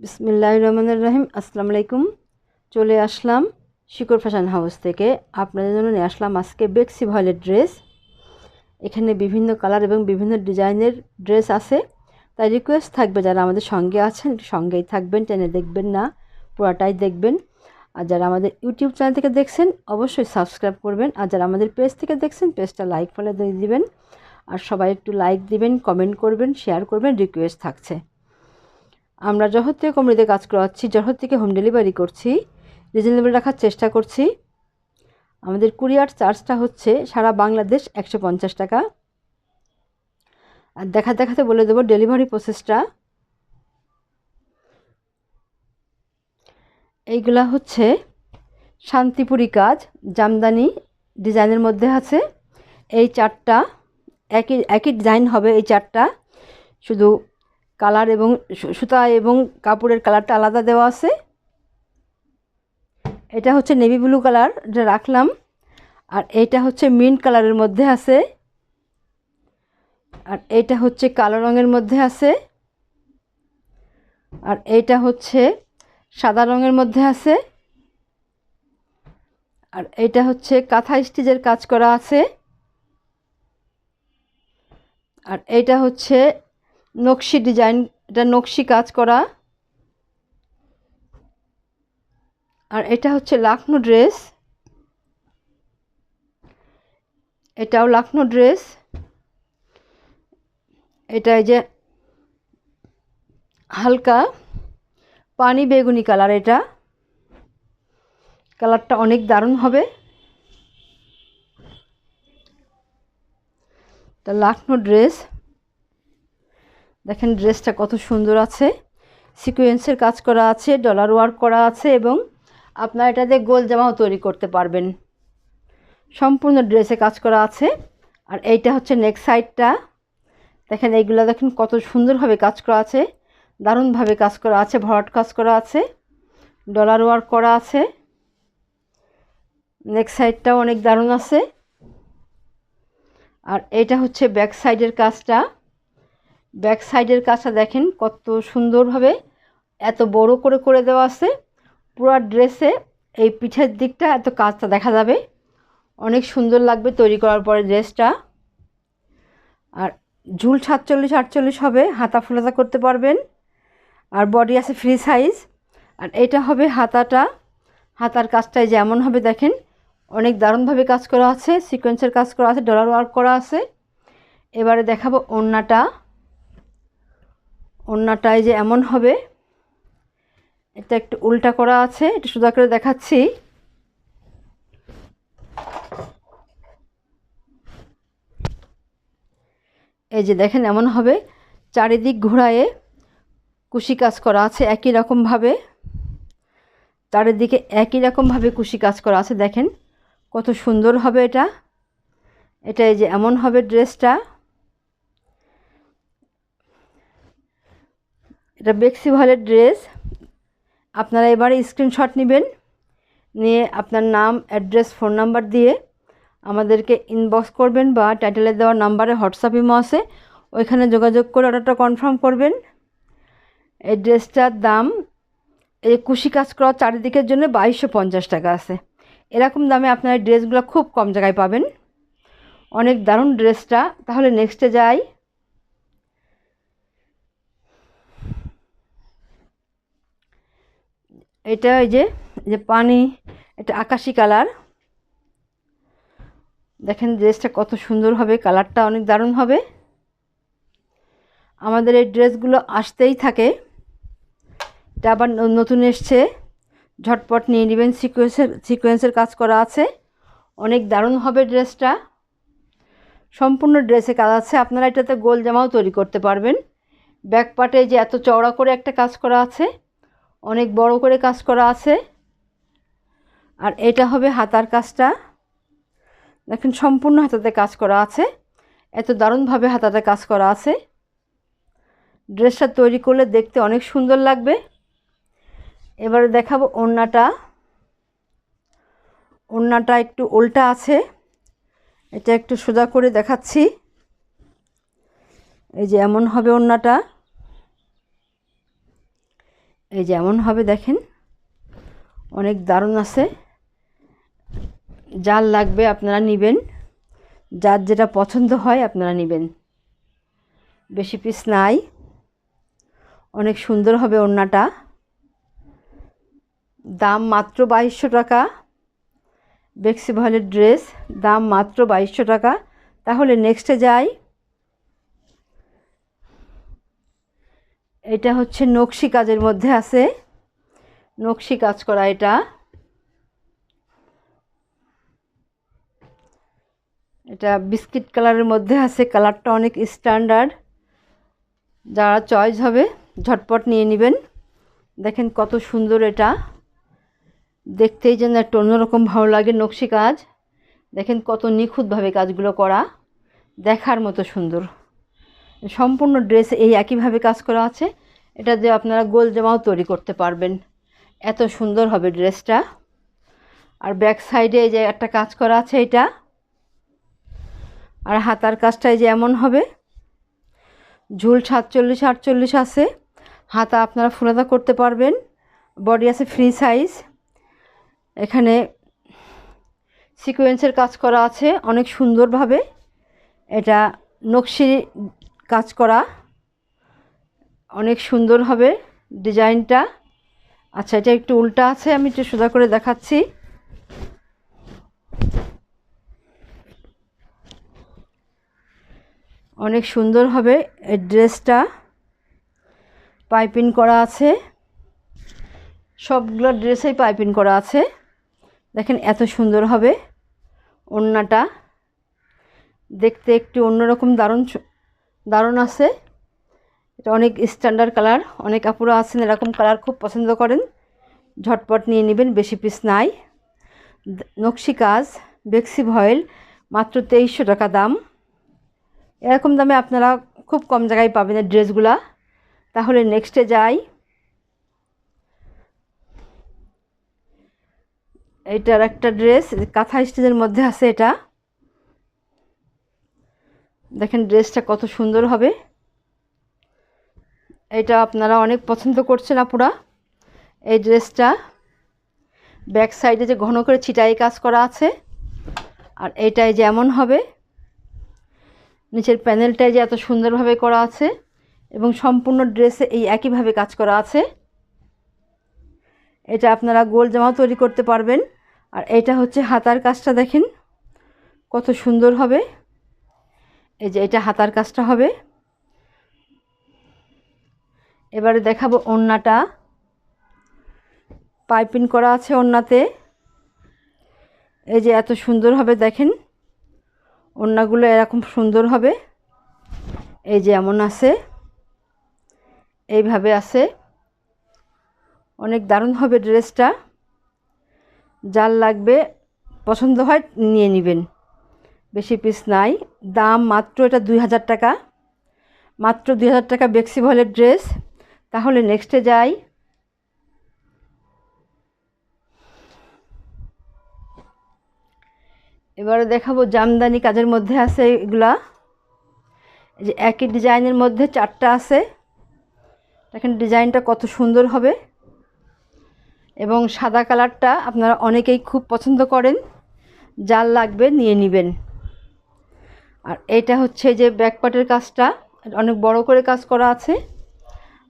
বিসমিল্লাহ রহমানুর রহিম, আসসালামু আলাইকুম। চলে আসলাম শিকড় ফ্যাশন হাউস থেকে। আপনাদের জন্য নিয়ে আসলাম আজকে বেক্সি ভয়েলের ড্রেস। এখানে বিভিন্ন কালার এবং বিভিন্ন ডিজাইনের ড্রেস আছে। তাই রিকোয়েস্ট থাকবে যারা আমাদের সঙ্গে আছেন সঙ্গেই থাকবেন, টেনে দেখবেন না, পুরাটাই দেখবেন। আর যারা আমাদের ইউটিউব চ্যানেল থেকে দেখছেন, অবশ্যই সাবস্ক্রাইব করবেন। আর যারা আমাদের পেজ থেকে দেখছেন, পেজটা লাইক ফলে দিয়ে দিবেন। আর সবাই একটু লাইক দিবেন, কমেন্ট করবেন শেয়ার করবেন রিকোয়েস্ট থাকছে। আমরা জহর থেকে কোমরিতে কাজ করাচ্ছি, জহর থেকে হোম ডেলিভারি করছি রিজনেবল রাখার চেষ্টা করছি। আমাদের কুরিয়ার চার্জটা হচ্ছে সারা বাংলাদেশ একশো পঞ্চাশ টাকা। আর দেখা দেখাতে বলে দেবো ডেলিভারি প্রসেসটা এইগুলা হচ্ছে শান্তিপুরি কাজ, জামদানি ডিজাইনের মধ্যে আছে। এই চারটা, একই একই ডিজাইন হবে এই চারটা। শুধু কালার এবং সুতা এবং কাপড়ের কালারটা আলাদা দেওয়া আছে। এটা হচ্ছে নেভি ব্লু কালার এটা রাখলাম। আর এইটা হচ্ছে মিন্ট কালারের মধ্যে আছে। আর এইটা হচ্ছে কালো রঙের মধ্যে আছে। আর এইটা হচ্ছে সাদা রঙের মধ্যে আছে। আর এইটা হচ্ছে কাঁথা স্টিচের কাজ করা আছে। আর এইটা হচ্ছে নকশি ডিজাইন, এটা নকশি কাজ করা। আর এটা হচ্ছে লাখনো ড্রেস। এটাও লাখনো ড্রেস। এটা এই যে হালকা পানি বেগুনি কালার এটা। কালারটা অনেক দারুণ হবে। এটা লাখনো ড্রেস। দেখেন ড্রেসটা কত সুন্দর আছে। সিকোয়েন্সের কাজ করা আছে, ডলার ওয়ার্ক করা আছে এবং আপনার এটা দিয়ে গোল জামাও তৈরি করতে পারবেন। সম্পূর্ণ ড্রেসে কাজ করা আছে। আর এইটা হচ্ছে নেক সাইডটা দেখেন এইগুলো দেখেন কত সুন্দরভাবে কাজ করা আছে। দারুণভাবে কাজ করা আছে, ভরাট কাজ করা আছে। ডলার ওয়ার্ক করা আছে। নেক সাইডটাও অনেক দারুণ আছে। আর এটা হচ্ছে ব্যাক সাইডের কাজটা। ব্যাক সাইডের কাজটা দেখেন কত সুন্দরভাবে এত বড় করে করে দেওয়া আছে। পুরো ড্রেসে এই পিঠের দিকটা এত কাজটা দেখা যাবে। অনেক সুন্দর লাগবে তৈরি করার পরে ড্রেসটা। আর ঝুল সাতচল্লিশ, আটচল্লিশ হবে, হাতা ফুলাতা করতে পারবেন। আর বডি আছে ফ্রি সাইজ আর এটা হবে হাতাটা। হাতার কাজটাই যেমন হবে দেখেন, অনেক দারুণভাবে কাজ করা আছে সিকোয়েন্সের কাজ করা আছে ডলার ওয়ার্ক করা আছে। এবারে দেখাবো ওড়নাটা। ওড়নাটায় যে এমন হবে, এটা একটু উল্টা করা আছে একটু সোজা করে দেখাচ্ছি। এই যে দেখেন, এমন হবে, চারিদিক ঘোরায়ে কুশি কাজ করা আছে একই রকমভাবে। চারিদিকে একই রকমভাবে কুশি কাজ করা আছে, দেখেন, কত সুন্দর হবে এটা। এটা এই যে এমন হবে ড্রেসটা। এটা বেক্সি ভলের ড্রেস। আপনারা এবারে স্ক্রিনশট নেবেন, নিয়ে আপনার নাম অ্যাড্রেস ফোন নাম্বার দিয়ে আমাদেরকে ইনবক্স করবেন বা টাইটেলে দেওয়া নাম্বারে হোয়াটসঅ্যাপ ইমো আছে, ওইখানে যোগাযোগ করে অর্ডারটা কনফার্ম করবেন। এই ড্রেসটার দাম এই কুশি কাজ করা চারিদিকের জন্য বাইশশো পঞ্চাশ টাকা আছে। এরকম দামে আপনার এই ড্রেসগুলো খুব কম জায়গায় পাবেন। অনেক দারুণ ড্রেসটা তাহলে নেক্সটে যাই। এটা ওই যে যে পানি, এটা আকাশি কালার। দেখেন ড্রেসটা কত সুন্দর হবে, কালারটা অনেক দারুণ হবে। আমাদের এই ড্রেসগুলো আসতেই থাকে। এটা আবার নতুন এসছে। ঝটপট নিয়ে নেবেন, সিকোয়েন্সের সিকোয়েন্সের কাজ করা আছে। অনেক দারুণ হবে ড্রেসটা। সম্পূর্ণ ড্রেসে কাজ আছে। আপনারা এটাতে গোল জামাও তৈরি করতে পারবেন। ব্যাক পার্টে যে এত চওড়া করে একটা কাজ করা আছে। অনেক বড় করে কাজ করা আছে। আর এটা হবে হাতার কাজটা। দেখেন, সম্পূর্ণ হাতাতে কাজ করা আছে। এত দারুণভাবে হাতাতে কাজ করা আছে। ড্রেসটা তৈরি করলে দেখতে অনেক সুন্দর লাগবে। এবারে দেখাবো ওড়নাটা। ওড়নাটা একটু উল্টা আছে। এটা একটু সোজা করে দেখাচ্ছি। এই যে এমন হবে ওড়নাটা। এই যেমন হবে দেখেন। অনেক দারুণ আছে। যার লাগবে আপনারা নেবেন। যার যেটা পছন্দ হয় আপনারা নেবেন। বেশি পিস নাই। অনেক সুন্দর হবে ওড়নাটা। দাম মাত্র বাইশশো টাকা। বেক্সি ভয়েলের ড্রেস দাম মাত্র বাইশশো টাকা। তাহলে নেক্সটে যাই। এটা হচ্ছে নকশি কাজের মধ্যে আছে। নকশি কাজ করা এটা। এটা বিস্কিট কালারের মধ্যে আছে, কালারটা অনেক স্ট্যান্ডার্ড। যারা চয়েস হবে, ঝটপট নিয়ে নেবেন। দেখেন কত সুন্দর এটা। দেখতেই যেন একটা অন্যরকম ভালো লাগে নকশি কাজ। দেখেন কত নিখুঁতভাবে কাজগুলো করা। দেখার মতো সুন্দর। সম্পূর্ণ ড্রেস এই একইভাবে কাজ করা আছে। এটা দিয়ে আপনারা গোল জামাও তৈরি করতে পারবেন। এত সুন্দর হবে ড্রেসটা। আর ব্যাক সাইডে যে একটা কাজ করা আছে এটা। আর হাতার কাজটাই যে এমন হবে। ঝুল সাতচল্লিশ, আটচল্লিশ আছে। হাতা আপনারা ফুলাদা করতে পারবেন। বডি আছে ফ্রি সাইজ। এখানে সিকোয়েন্সের কাজ করা আছে অনেক সুন্দরভাবে। এটা নকশি কাজ করা। অনেক সুন্দর হবে ডিজাইনটা। আচ্ছা এটা একটু উল্টা আছে, আমি একটু সোজা করে দেখাচ্ছি। অনেক সুন্দর হবে এই ড্রেসটা। পাইপিং করা আছে। সবগুলো ড্রেসেই পাইপিং করা আছে। দেখেন, এত সুন্দর হবে ওড়নাটা। দেখতে একটু অন্যরকম দারুণ দারুণ আছে। এটা অনেক স্ট্যান্ডার্ড কালার অনেক আপুরা আছেন, এরকম কালার খুব পছন্দ করেন। ঝটপট নিয়ে নেবেন, বেশি পিস নাই। নকশি কাজ বেক্সি ভয়েল মাত্র তেইশশো টাকা দাম। এরকম দামে আপনারা খুব কম জায়গায় পাবেন এই ড্রেসগুলা। তাহলে নেক্সটে যাই। এইটার একটা ড্রেস কাঁথা স্টেজের মধ্যে আছে এটা। দেখেন ড্রেসটা কত সুন্দর হবে। এটা আপনারা অনেক পছন্দ করছেন আপুরা। এই ড্রেসটা ব্যাক সাইডে যে ঘন করে ছিটাই কাজ করা আছে, আর এইটাই যেমন হবে, নিচের প্যানেলটাই যে এত সুন্দরভাবে করা আছে, এবং সম্পূর্ণ ড্রেসে এই একইভাবে কাজ করা আছে। এটা আপনারা গোল জামাও তৈরি করতে পারবেন, আর এটা হচ্ছে হাতার কাজটা দেখেন, কত সুন্দর হবে। এই যে এটা হাতার কাজটা হবে। এবারে দেখাবো ওড়নাটা পাইপিং করা আছে ওড়নাতে এই যে এত সুন্দর হবে দেখেন। ওড়নাগুলো এরকম সুন্দর হবে। এই যে এমন আছে। এইভাবে আছে। অনেক দারুণ হবে ড্রেসটা। যার লাগবে পছন্দ হয় নিয়ে নেবেন। বেশি পিস নাই। দাম মাত্র এটা দুই হাজার টাকা। মাত্র দুই হাজার টাকা বেক্সি ভলের ড্রেস তাহলে নেক্সটে যাই। এবারে দেখাবো জামদানি কাজের মধ্যে আছে এগুলা। যে একই ডিজাইনের মধ্যে চারটা আছে। দেখেন ডিজাইনটা কত সুন্দর হবে। এবং সাদা কালারটা আপনারা অনেকেই খুব পছন্দ করেন। যার লাগবে নিয়ে নেবেন। আর এটা হচ্ছে যে ব্যাকপাটের কাজটা, অনেক বড় করে কাজ করা আছে।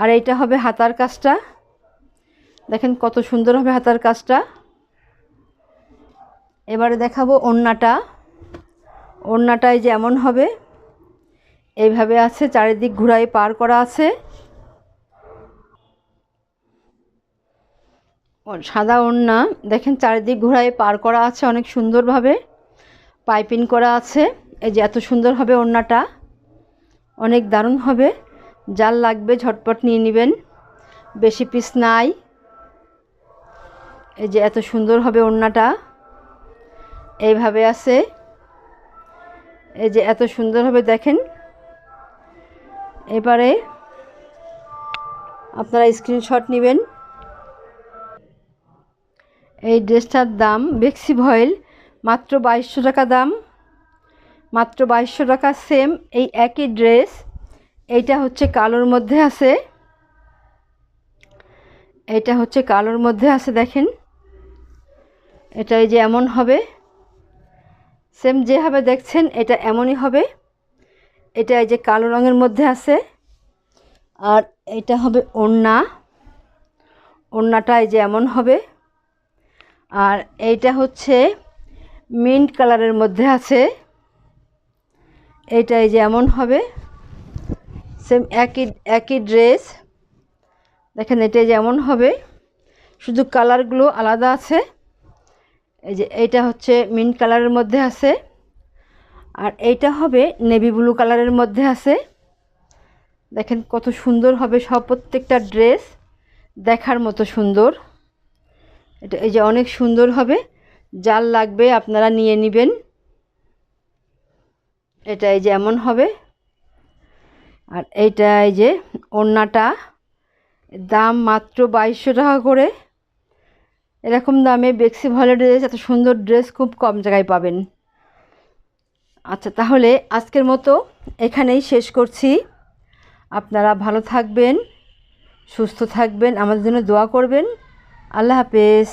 আর এইটা হবে হাতার কাজটা। দেখেন কত সুন্দর হবে হাতার কাজটা। এবারে দেখাবো ওড়নাটা। ওড়নাটায় যেমন হবে, এইভাবে আছে, চারিদিক ঘুরাই পার করা আছে। সাদা ওড়না, দেখেন চারিদিক ঘুরাই পার করা আছে অনেক সুন্দরভাবে। পাইপিং করা আছে। এই যে এত সুন্দর হবে ওড়নাটা, অনেক দারুণ হবে। যার লাগবে, ঝটপট নিয়ে নেবেন। বেশি পিস নাই। এই যে এত সুন্দর হবে ওড়নাটা। এইভাবে আছে। এই যে এত সুন্দর হবে, দেখেন। এবারে আপনারা স্ক্রিনশট নেবেন। এই ড্রেসটার দাম বেক্সি ভয়েল মাত্র বাইশশো টাকা দাম। মাত্র বাইশশো টাকা সেম এই একই ড্রেস এইটা হচ্ছে কালোর মধ্যে আছে। এটা হচ্ছে কালোর মধ্যে আছে, দেখেন। এটা এই যে এমন হবে। সেম যেভাবে দেখছেন, এটা এমনই হবে। এটা এই যে কালো রঙের মধ্যে আছে। আর এটা হবে ওড়না। ওড়নাটা এই যে এমন হবে। আর এইটা হচ্ছে মিন্ট কালারের মধ্যে আছে। এইটা এই যে এমন হবে। সেম একই একই ড্রেস দেখেন এটা যেমন হবে। শুধু কালারগুলো আলাদা আছে। এই যে এইটা হচ্ছে মিন্ট কালারের মধ্যে আছে। আর এইটা হবে নেভি ব্লু কালারের মধ্যে আছে। দেখেন কত সুন্দর হবে সব প্রত্যেকটা ড্রেস দেখার মতো সুন্দর। এটা এই যে অনেক সুন্দর হবে। যার লাগবে আপনারা নিয়ে নেবেন। এটা এই যে এমন হবে। আর এইটা এই যে ওড়নাটা, দাম মাত্র বাইশশো টাকা করে। এরকম দামে বেক্সি ভালো ড্রেস, এত সুন্দর ড্রেস খুব কম জায়গায় পাবেন। আচ্ছা তাহলে আজকের মতো এখানেই শেষ করছি। আপনারা ভালো থাকবেন, সুস্থ থাকবেন, আমাদের জন্য দোয়া করবেন। আল্লাহ হাফেজ।